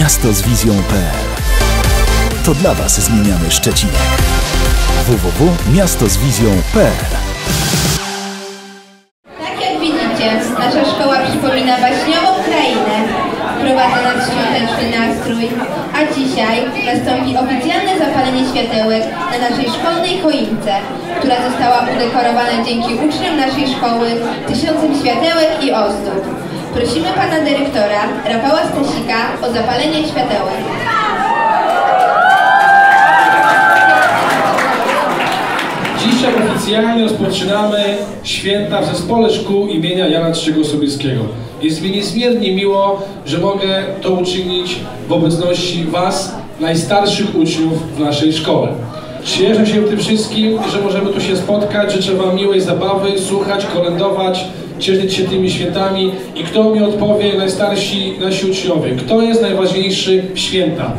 Miasto z wizją.pl To dla Was zmieniamy Szczecinek. www.miastozwizją.pl Tak jak widzicie, nasza szkoła przypomina baśniową krainę, wprowadza nadświąteczny nastrój, a dzisiaj nastąpi oficjalne zapalenie światełek na naszej szkolnej choince, która została udekorowana dzięki uczniom naszej szkoły tysiącem światełek i ozdób. Prosimy pana dyrektora Rafała Stasika o zapalenie światełek. Dzisiaj oficjalnie rozpoczynamy święta w Zespole Szkół imienia Jana III Sobieskiego. Jest mi niezmiernie miło, że mogę to uczynić w obecności Was, najstarszych uczniów w naszej szkole. Cieszę się tym wszystkim, że możemy tu się spotkać. Życzę Wam miłej zabawy, słuchać, kolędować, cieszyć się tymi świętami. I kto mi odpowie, najstarsi nasi uczniowie, kto jest najważniejszy w święta?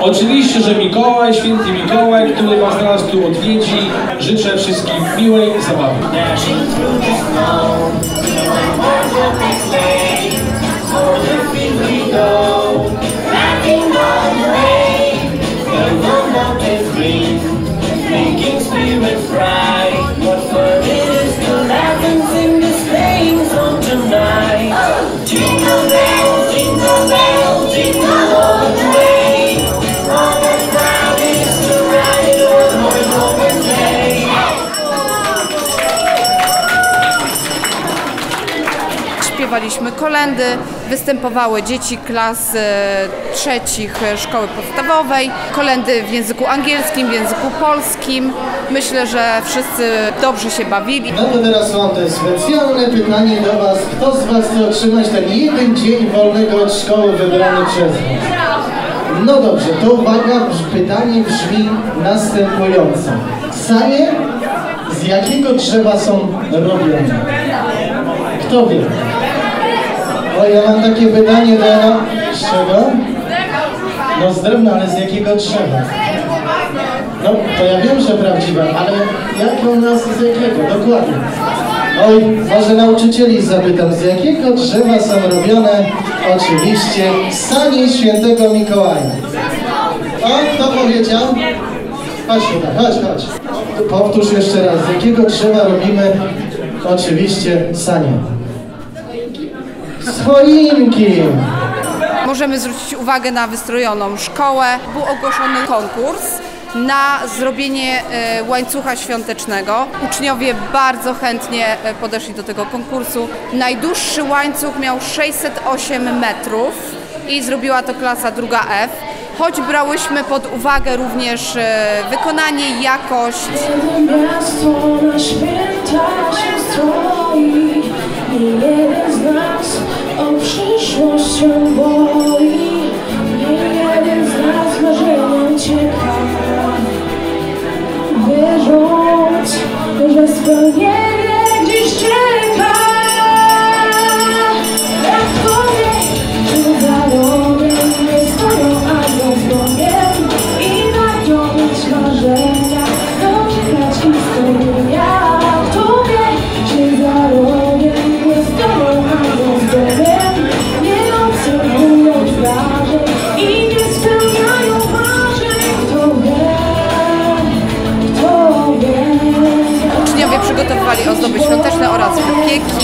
Oczywiście, że Mikołaj, święty Mikołaj, który Was teraz tu odwiedzi. Życzę wszystkim miłej zabawy. Kolendy, występowały dzieci klas e, trzecich szkoły podstawowej, kolendy w języku angielskim, w języku polskim. Myślę, że wszyscy dobrze się bawili. No to teraz mam te specjalne pytanie do Was. Kto z Was chce otrzymać ten jeden dzień wolnego od szkoły wybrany przez Was? No dobrze, to uwaga, pytanie brzmi następująco. Sanie z jakiego drzewa są robione? Kto wie? O, ja mam takie pytanie do... Z czego? No z drewna, ale z jakiego drzewa? No, to ja wiem, że prawdziwa, ale jak u nas z jakiego? Dokładnie. Oj, może nauczycieli zapytam, z jakiego drzewa są robione? Oczywiście sanie świętego Mikołaja. O, kto powiedział? Chodź tutaj, chodź, chodź. Powtórz jeszcze raz, z jakiego drzewa robimy? Oczywiście sanie. Z choinki. Możemy zwrócić uwagę na wystrojoną szkołę. Był ogłoszony konkurs na zrobienie e, łańcucha świątecznego. Uczniowie bardzo chętnie e, podeszli do tego konkursu. Najdłuższy łańcuch miał 608 metrów i zrobiła to klasa druga F. Choć brałyśmy pod uwagę również e, wykonanie jakość, Miasto na święta się stroi nas o przyszłość się boi like